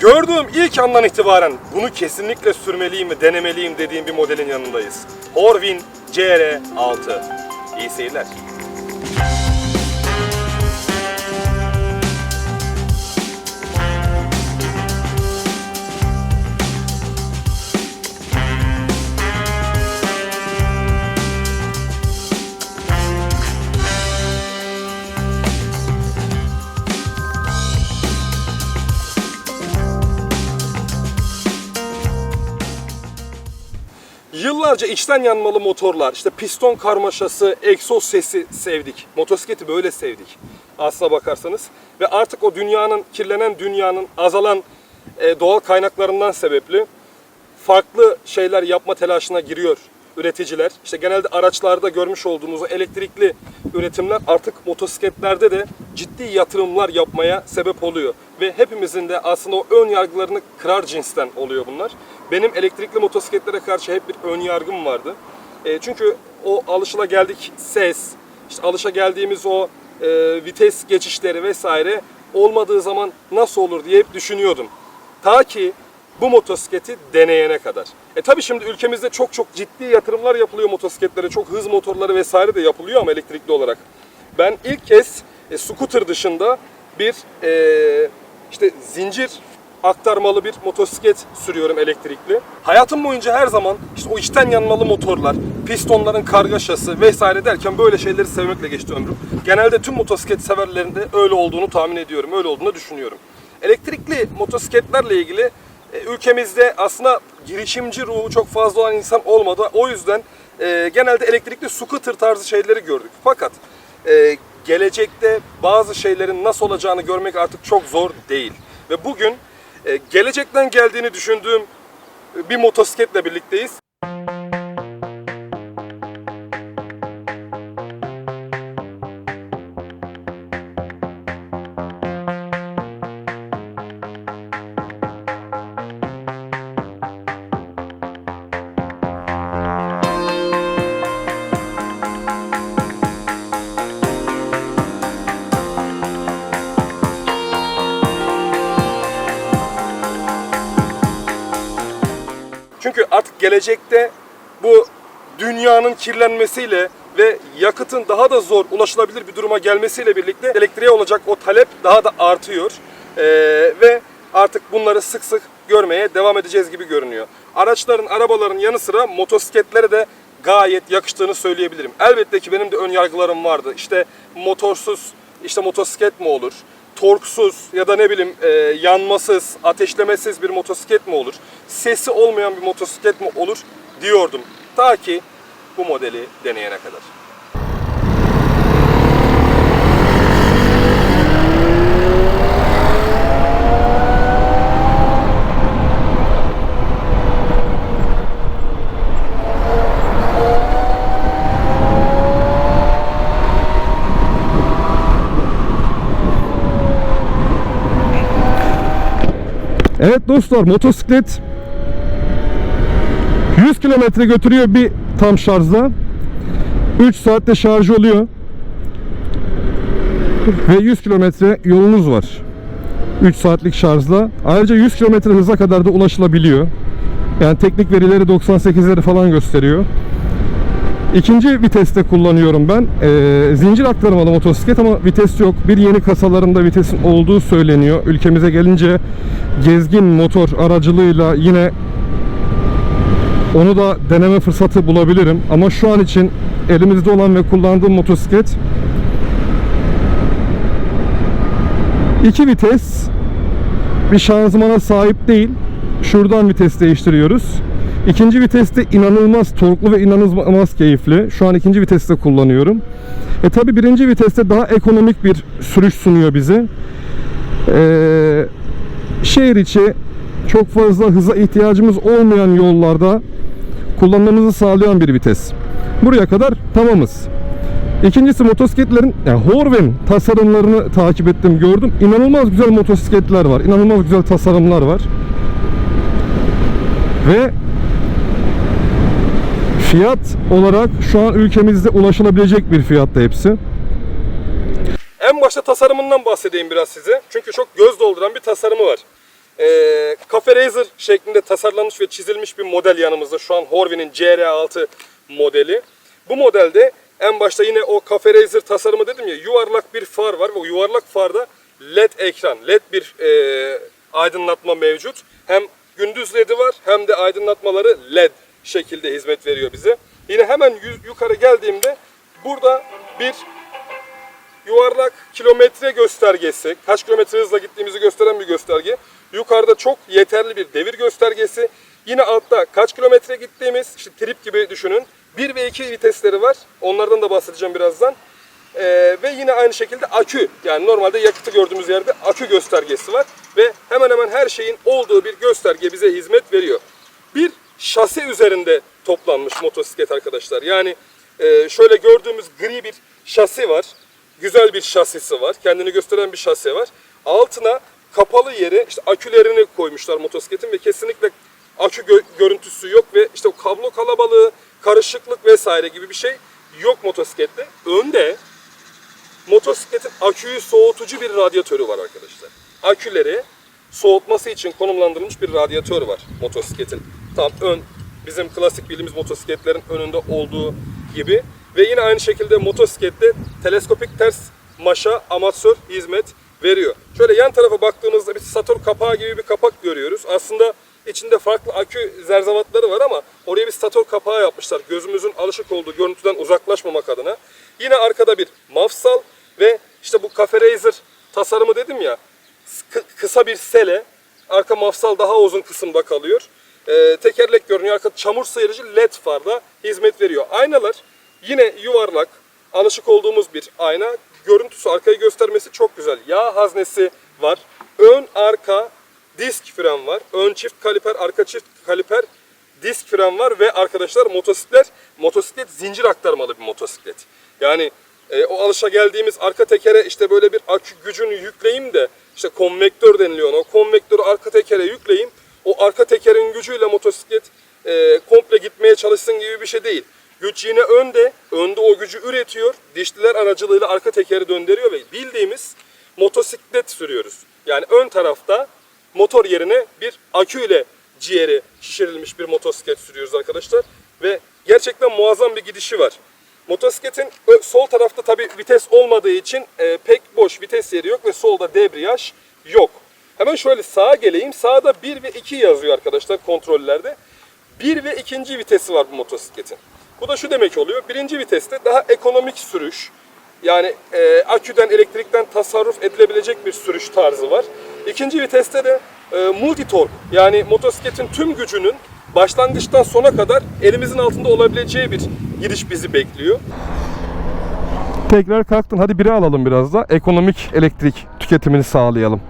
Gördüğüm ilk andan itibaren bunu kesinlikle sürmeliyim ve denemeliyim dediğim bir modelin yanındayız. Horvin CR6. İyi seyirler. Yıllarca içten yanmalı motorlar, işte piston karmaşası, egzoz sesi sevdik. Motosikleti böyle sevdik aslına bakarsanız. Ve artık o dünyanın, kirlenen dünyanın azalan e, doğal kaynaklarından sebepli farklı şeyler yapma telaşına giriyor üreticiler. İşte genelde araçlarda görmüş olduğumuz o elektrikli üretimler artık motosikletlerde de ciddi yatırımlar yapmaya sebep oluyor. Ve hepimizin de aslında o ön yargılarını kırar cinsten oluyor bunlar. Benim elektrikli motosikletlere karşı hep bir ön yargım vardı. E, çünkü o alışıla geldik ses, işte alışa geldiğimiz o e, vites geçişleri vesaire olmadığı zaman nasıl olur diye hep düşünüyordum. Ta ki bu motosikleti deneyene kadar. E tabi şimdi ülkemizde çok çok ciddi yatırımlar yapılıyor motosikletlere. Çok hız motorları vesaire de yapılıyor ama elektrikli olarak. Ben ilk kez e, scooter dışında bir e, işte zincir aktarmalı bir motosiklet sürüyorum elektrikli. Hayatım boyunca her zaman işte o içten yanmalı motorlar, pistonların kargaşası vesaire derken böyle şeyleri sevmekle geçti ömrüm. Genelde tüm motosiklet severlerinde öyle olduğunu tahmin ediyorum, öyle olduğunu düşünüyorum. Elektrikli motosikletlerle ilgili e, ülkemizde aslında girişimci ruhu çok fazla olan insan olmadı. O yüzden e, genelde elektrikli scooter tarzı şeyleri gördük. Fakat e, gelecekte bazı şeylerin nasıl olacağını görmek artık çok zor değil. Ve bugün gelecekten geldiğini düşündüğüm bir motosikletle birlikteyiz. Gelecekte bu dünyanın kirlenmesiyle ve yakıtın daha da zor ulaşılabilir bir duruma gelmesiyle birlikte elektriğe olacak o talep daha da artıyor. Ee, ve artık bunları sık sık görmeye devam edeceğiz gibi görünüyor. Araçların, arabaların yanı sıra motosikletlere de gayet yakıştığını söyleyebilirim. Elbette ki benim de ön yargılarım vardı. İşte motorsuz, işte motosiklet mi olur? Torksuz ya da ne bileyim e, yanmasız, ateşlemesiz bir motosiklet mi olur? Sesi olmayan bir motosiklet mi olur diyordum. Ta ki bu modeli deneyene kadar. Evet dostlar motosiklet 100 kilometre götürüyor bir tam şarjla. 3 saatte şarj oluyor. Ve 100 kilometre yolunuz var. 3 saatlik şarjla. Ayrıca 100 kilometre hıza kadar da ulaşılabiliyor. Yani teknik verileri 98'leri falan gösteriyor. İkinci viteste kullanıyorum ben. Ee, zincir aktarmalı motosiklet ama vites yok. Bir yeni kasalarında vitesin olduğu söyleniyor. Ülkemize gelince gezgin motor aracılığıyla yine onu da deneme fırsatı bulabilirim. Ama şu an için elimizde olan ve kullandığım motosiklet iki vites bir şanzımana sahip değil. Şuradan vites değiştiriyoruz. İkinci viteste inanılmaz torklu ve inanılmaz keyifli. Şu an ikinci viteste kullanıyorum. E tabi birinci viteste daha ekonomik bir sürüş sunuyor bize. Ee, şehir içi çok fazla hıza ihtiyacımız olmayan yollarda kullanmamızı sağlayan bir vites. Buraya kadar tamamız. İkincisi motosikletlerin yani Horven tasarımlarını takip ettim gördüm. İnanılmaz güzel motosikletler var. İnanılmaz güzel tasarımlar var. Ve fiyat olarak şu an ülkemizde ulaşılabilecek bir fiyatta hepsi. En başta tasarımından bahsedeyim biraz size. Çünkü çok göz dolduran bir tasarımı var. e, Cafe Racer şeklinde tasarlanmış ve çizilmiş bir model yanımızda. Şu an Horvey'nin CR6 modeli. Bu modelde en başta yine o Cafe Racer tasarımı dedim ya yuvarlak bir far var ve yuvarlak farda LED ekran, LED bir e, aydınlatma mevcut. Hem gündüz LED'i var hem de aydınlatmaları LED şekilde hizmet veriyor bize. Yine hemen yu- yukarı geldiğimde burada bir yuvarlak kilometre göstergesi, kaç kilometre hızla gittiğimizi gösteren bir gösterge. Yukarıda çok yeterli bir devir göstergesi. Yine altta kaç kilometre gittiğimiz, işte trip gibi düşünün. 1 ve 2 vitesleri var. Onlardan da bahsedeceğim birazdan. Ee, ve yine aynı şekilde akü. Yani normalde yakıtı gördüğümüz yerde akü göstergesi var. Ve hemen hemen her şeyin olduğu bir gösterge bize hizmet veriyor. Bir şase üzerinde toplanmış motosiklet arkadaşlar. Yani e, şöyle gördüğümüz gri bir şasi var. Güzel bir şasisi var. Kendini gösteren bir şasi var. Altına kapalı yere işte akülerini koymuşlar motosikletin ve kesinlikle akü gö- görüntüsü yok ve işte o kablo kalabalığı, karışıklık vesaire gibi bir şey yok motosiklette. Önde motosikletin aküyü soğutucu bir radyatörü var arkadaşlar. Aküleri soğutması için konumlandırılmış bir radyatör var motosikletin. Tam ön bizim klasik bildiğimiz motosikletlerin önünde olduğu gibi ve yine aynı şekilde motosiklette teleskopik ters maşa amatör hizmet veriyor. Şöyle yan tarafa baktığımızda bir Saturn kapağı gibi bir kapak görüyoruz. Aslında içinde farklı akü zerzavatları var ama oraya bir stator kapağı yapmışlar. Gözümüzün alışık olduğu görüntüden uzaklaşmamak adına. Yine arkada bir mafsal ve işte bu Cafe Racer tasarımı dedim ya kı- kısa bir sele. Arka mafsal daha uzun kısımda kalıyor. Ee, tekerlek görünüyor. Arka çamur sıyırıcı led farda hizmet veriyor. Aynalar yine yuvarlak. Alışık olduğumuz bir ayna. Görüntüsü arkayı göstermesi çok güzel. Yağ haznesi var. Ön arka disk fren var. Ön çift kaliper, arka çift kaliper disk fren var ve arkadaşlar motosiklet motosiklet zincir aktarmalı bir motosiklet. Yani e, o alışa geldiğimiz arka tekere işte böyle bir akü gücünü yükleyeyim de işte konvektör deniliyor ona. O konvektörü arka tekere yükleyeyim. O arka tekerin gücüyle motosiklet e, komple gitmeye çalışsın gibi bir şey değil. Güç yine önde. Önde o gücü üretiyor. Dişliler aracılığıyla arka tekeri döndürüyor ve bildiğimiz motosiklet sürüyoruz. Yani ön tarafta motor yerine bir aküyle ciğeri şişirilmiş bir motosiklet sürüyoruz arkadaşlar. Ve gerçekten muazzam bir gidişi var. Motosikletin ö- sol tarafta tabi vites olmadığı için e, pek boş vites yeri yok ve solda debriyaj yok. Hemen şöyle sağa geleyim. Sağda 1 ve 2 yazıyor arkadaşlar kontrollerde. 1 ve ikinci vitesi var bu motosikletin. Bu da şu demek oluyor. Birinci viteste daha ekonomik sürüş. Yani e, aküden, elektrikten tasarruf edilebilecek bir sürüş tarzı var. İkinci viteste de e, multi torque yani motosikletin tüm gücünün başlangıçtan sona kadar elimizin altında olabileceği bir giriş bizi bekliyor. Tekrar kalktın. Hadi biri alalım biraz da. Ekonomik elektrik tüketimini sağlayalım.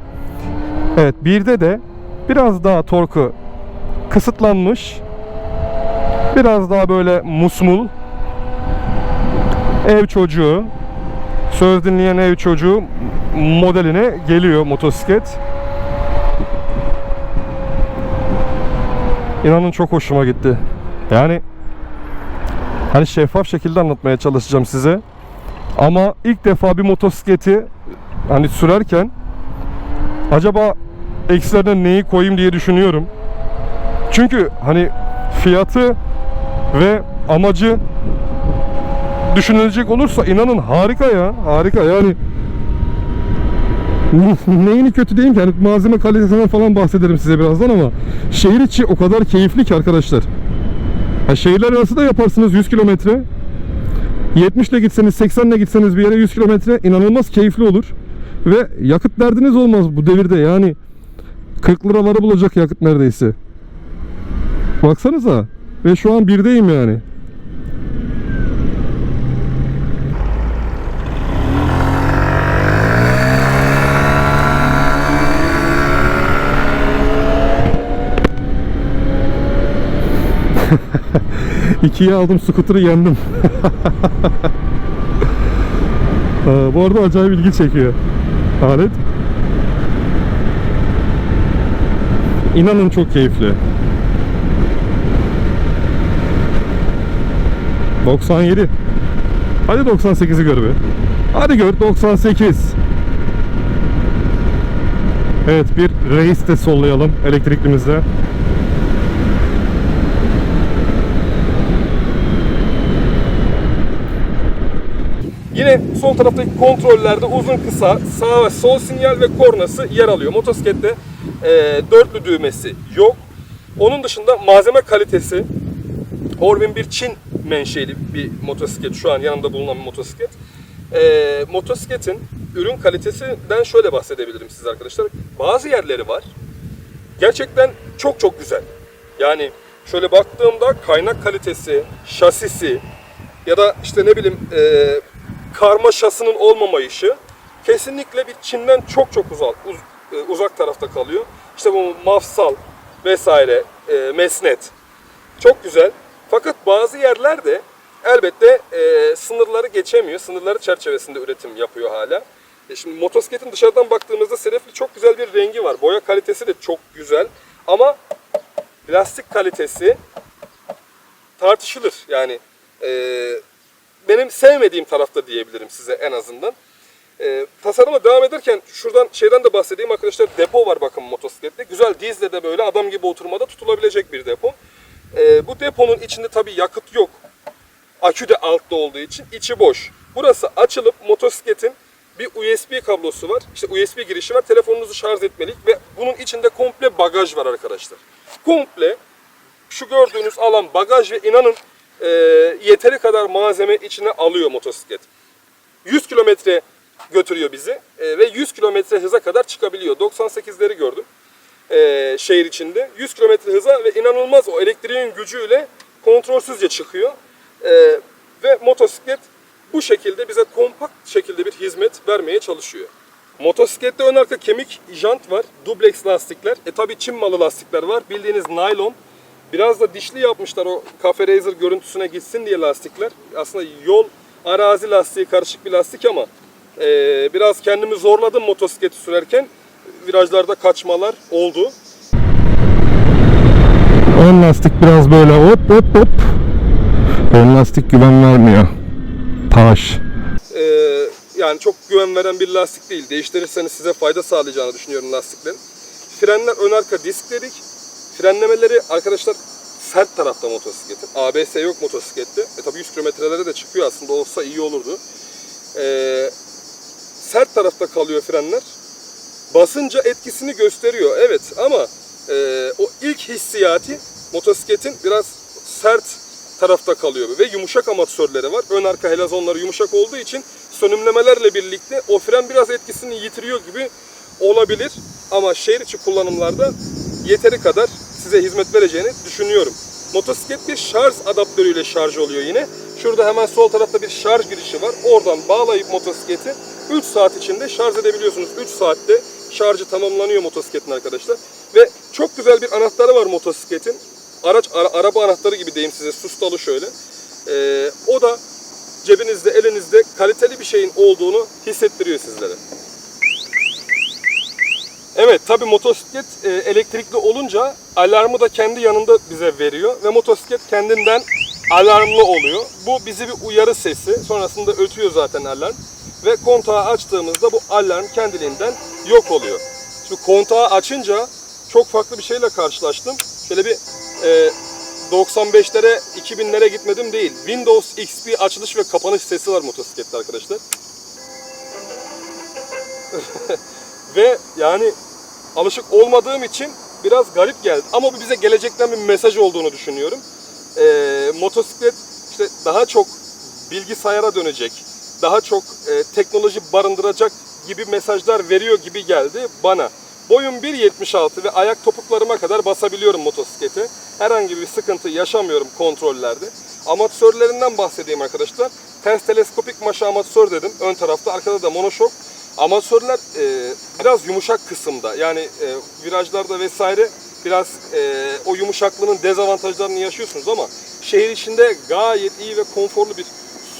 Evet, birde de biraz daha torku kısıtlanmış. Biraz daha böyle musmul. Ev çocuğu, söz dinleyen ev çocuğu modeline geliyor motosiklet. İnanın çok hoşuma gitti. Yani hani şeffaf şekilde anlatmaya çalışacağım size. Ama ilk defa bir motosikleti hani sürerken acaba eksilerine neyi koyayım diye düşünüyorum. Çünkü hani fiyatı ve amacı düşünülecek olursa inanın harika ya. Harika yani. Neyini kötü diyeyim ki? Yani malzeme kalitesinden falan bahsederim size birazdan ama şehir içi o kadar keyifli ki arkadaşlar. Ha, şehirler arası da yaparsınız 100 kilometre. 70 ile gitseniz 80 ile gitseniz bir yere 100 kilometre inanılmaz keyifli olur. Ve yakıt derdiniz olmaz bu devirde yani. 40 liraları bulacak yakıt neredeyse. Baksanıza. Ve şu an birdeyim yani. İkiye aldım scooter'ı yendim. Aa, bu arada acayip ilgi çekiyor alet. İnanın çok keyifli. 97. Hadi 98'i gör be. Hadi gör 98. Evet bir reis de sollayalım elektriklimizde. Yine sol taraftaki kontrollerde uzun kısa sağ ve sol sinyal ve kornası yer alıyor. Motosiklette e, dörtlü düğmesi yok. Onun dışında malzeme kalitesi Orbin bir Çin menşeli bir motosiklet. Şu an yanımda bulunan bir motosiklet. E, motosikletin ürün kalitesinden şöyle bahsedebilirim size arkadaşlar. Bazı yerleri var. Gerçekten çok çok güzel. Yani şöyle baktığımda kaynak kalitesi, şasisi ya da işte ne bileyim e, karmaşasının olmamayışı kesinlikle bir Çin'den çok çok uzak uz- e, uzak tarafta kalıyor. İşte bu mafsal vesaire e, mesnet çok güzel. Fakat bazı yerlerde elbette e, sınırları geçemiyor. Sınırları çerçevesinde üretim yapıyor hala. E şimdi motosikletin dışarıdan baktığımızda sedefli çok güzel bir rengi var. Boya kalitesi de çok güzel. Ama lastik kalitesi tartışılır. Yani e, benim sevmediğim tarafta diyebilirim size en azından. E, tasarıma devam ederken şuradan şeyden de bahsedeyim arkadaşlar. Depo var bakın motosiklette. Güzel dizle de böyle adam gibi oturmada tutulabilecek bir depo. E, bu deponun içinde tabii yakıt yok. Akü de altta olduğu için içi boş. Burası açılıp motosikletin bir USB kablosu var. İşte USB girişi var. Telefonunuzu şarj etmelik ve bunun içinde komple bagaj var arkadaşlar. Komple şu gördüğünüz alan bagaj ve inanın e, yeteri kadar malzeme içine alıyor motosiklet. 100 kilometre götürüyor bizi e, ve 100 kilometre hıza kadar çıkabiliyor. 98'leri gördüm e, şehir içinde. 100 kilometre hıza ve inanılmaz o elektriğin gücüyle kontrolsüzce çıkıyor. E, ve motosiklet bu şekilde bize kompakt şekilde bir hizmet vermeye çalışıyor. Motosiklette ön arka kemik jant var. Dubleks lastikler. E tabi Çin malı lastikler var. Bildiğiniz naylon. Biraz da dişli yapmışlar o Cafe Racer görüntüsüne gitsin diye lastikler. Aslında yol arazi lastiği karışık bir lastik ama e, biraz kendimi zorladım motosikleti sürerken. Virajlarda kaçmalar oldu. Ön lastik biraz böyle hop hop hop. Ön lastik güven vermiyor. Taş. Ee, yani çok güven veren bir lastik değil. Değiştirirseniz size fayda sağlayacağını düşünüyorum lastiklerin. Frenler ön arka disk dedik. Frenlemeleri arkadaşlar sert tarafta motosikletin. ABS yok motosiklette. E tabi 100 kilometrelere de çıkıyor aslında olsa iyi olurdu. Ee, sert tarafta kalıyor frenler. Basınca etkisini gösteriyor evet ama e, o ilk hissiyatı motosikletin biraz sert tarafta kalıyor ve yumuşak amortisörleri var. Ön arka helazonları yumuşak olduğu için sönümlemelerle birlikte o fren biraz etkisini yitiriyor gibi olabilir. Ama şehir içi kullanımlarda yeteri kadar size hizmet vereceğini düşünüyorum. Motosiklet bir şarj adaptörüyle şarj oluyor yine. Şurada hemen sol tarafta bir şarj girişi var. Oradan bağlayıp motosikleti 3 saat içinde şarj edebiliyorsunuz. 3 saatte şarjı tamamlanıyor motosikletin arkadaşlar. Ve çok güzel bir anahtarı var motosikletin. Araç ara- araba anahtarı gibi diyeyim size sustalı şöyle. Ee, o da cebinizde elinizde kaliteli bir şeyin olduğunu hissettiriyor sizlere. Evet tabi motosiklet e, elektrikli olunca alarmı da kendi yanında bize veriyor ve motosiklet kendinden alarmlı oluyor. Bu bizi bir uyarı sesi sonrasında ötüyor zaten alarm ve kontağı açtığımızda bu alarm kendiliğinden yok oluyor. Şimdi kontağı açınca çok farklı bir şeyle karşılaştım. Şöyle bir e, 95'lere 2000'lere gitmedim değil. Windows XP açılış ve kapanış sesi var motosiklette arkadaşlar. Ve yani alışık olmadığım için biraz garip geldi. Ama bu bize gelecekten bir mesaj olduğunu düşünüyorum. Ee, motosiklet işte daha çok bilgisayara dönecek, daha çok e, teknoloji barındıracak gibi mesajlar veriyor gibi geldi bana. Boyum 1.76 ve ayak topuklarıma kadar basabiliyorum motosiklete. Herhangi bir sıkıntı yaşamıyorum kontrollerde. Amatörlerinden bahsedeyim arkadaşlar. Ters teleskopik maşa amatör dedim. Ön tarafta, arkada da monoşok. Amatörler e, biraz yumuşak kısımda. Yani e, virajlarda vesaire biraz e, o yumuşaklığının dezavantajlarını yaşıyorsunuz ama şehir içinde gayet iyi ve konforlu bir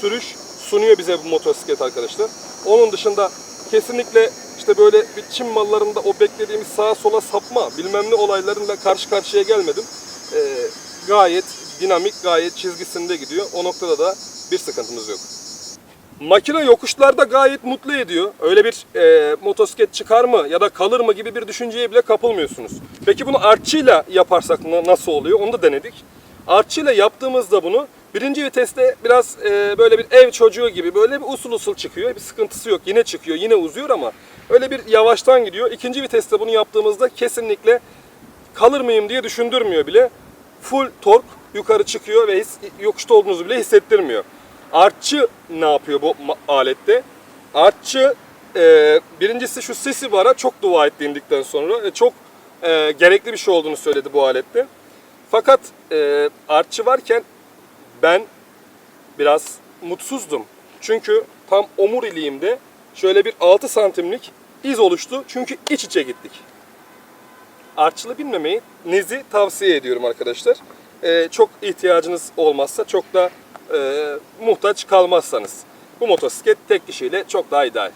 sürüş sunuyor bize bu motosiklet arkadaşlar. Onun dışında kesinlikle işte böyle bir Çin mallarında o beklediğimiz sağa sola sapma bilmem ne olaylarıyla karşı karşıya gelmedim. E, gayet dinamik, gayet çizgisinde gidiyor. O noktada da bir sıkıntımız yok. Makine yokuşlarda gayet mutlu ediyor. Öyle bir e, motosiklet çıkar mı ya da kalır mı gibi bir düşünceye bile kapılmıyorsunuz. Peki bunu artçıyla yaparsak na- nasıl oluyor? Onu da denedik. Artçıyla yaptığımızda bunu birinci viteste biraz e, böyle bir ev çocuğu gibi böyle bir usul usul çıkıyor. Bir sıkıntısı yok. Yine çıkıyor, yine uzuyor ama öyle bir yavaştan gidiyor. İkinci viteste bunu yaptığımızda kesinlikle kalır mıyım diye düşündürmüyor bile. Full tork yukarı çıkıyor ve his, yokuşta olduğunuzu bile hissettirmiyor. Artçı ne yapıyor bu alette? Artçı e, birincisi şu sesi bara çok dua et dindikten sonra e, çok e, gerekli bir şey olduğunu söyledi bu alette. Fakat e, artçı varken ben biraz mutsuzdum. Çünkü tam omuriliğimde şöyle bir 6 santimlik iz oluştu. Çünkü iç içe gittik. Artçılı binmemeyi nezi tavsiye ediyorum arkadaşlar. Ee, çok ihtiyacınız olmazsa çok da e, muhtaç kalmazsanız. Bu motosiklet tek kişiyle çok daha ideal.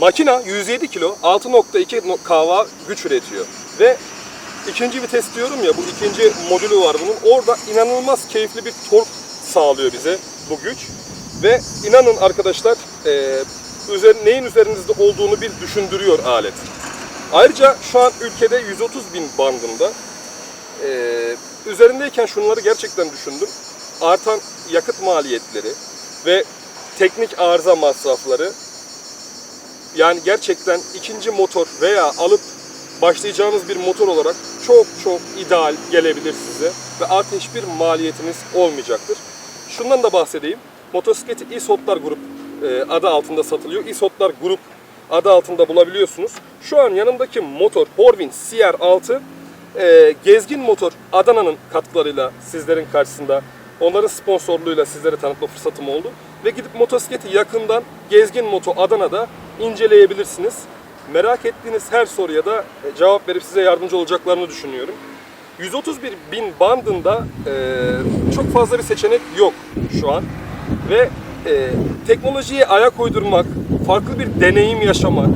Makina 107 kilo 6.2 no- kW güç üretiyor. Ve ikinci vites diyorum ya bu ikinci modülü var bunun. Orada inanılmaz keyifli bir tork sağlıyor bize bu güç. Ve inanın arkadaşlar e, üzer, neyin üzerinizde olduğunu bir düşündürüyor alet. Ayrıca şu an ülkede 130 bin bandında. Ee, üzerindeyken şunları gerçekten düşündüm. Artan yakıt maliyetleri ve teknik arıza masrafları yani gerçekten ikinci motor veya alıp başlayacağınız bir motor olarak çok çok ideal gelebilir size ve artı hiçbir maliyetiniz olmayacaktır. Şundan da bahsedeyim. Motosikleti İSOTlar Grup e, adı altında satılıyor. İSOTlar Grup adı altında bulabiliyorsunuz. Şu an yanımdaki motor Horvin CR6 e, Gezgin Motor Adana'nın katkılarıyla sizlerin karşısında onların sponsorluğuyla sizlere tanıtma fırsatım oldu. Ve gidip motosikleti yakından Gezgin Moto Adana'da inceleyebilirsiniz. Merak ettiğiniz her soruya da e, cevap verip size yardımcı olacaklarını düşünüyorum. 131 bin bandında e, çok fazla bir seçenek yok şu an. Ve e, teknolojiye ayak uydurmak, farklı bir deneyim yaşamak,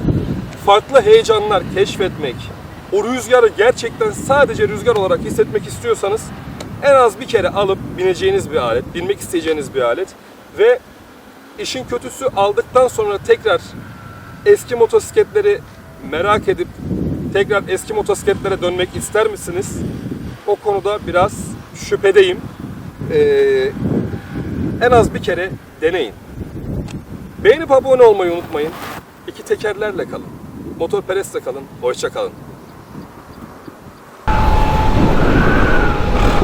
farklı heyecanlar keşfetmek, o rüzgarı gerçekten sadece rüzgar olarak hissetmek istiyorsanız en az bir kere alıp bineceğiniz bir alet, binmek isteyeceğiniz bir alet ve işin kötüsü aldıktan sonra tekrar eski motosikletleri merak edip tekrar eski motosikletlere dönmek ister misiniz? O konuda biraz şüphedeyim. Ee, en az bir kere deneyin. Beğenip abone olmayı unutmayın. İki tekerlerle kalın. Motorperestle kalın. Hoşça kalın.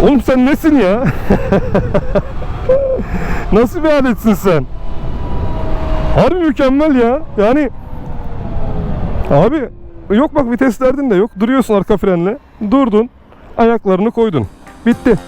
Oğlum sen nesin ya? Nasıl bir aletsin sen? Harbi mükemmel ya. Yani abi yok bak viteslerdin de yok. Duruyorsun arka frenle. Durdun. Ayaklarını koydun. Bitti.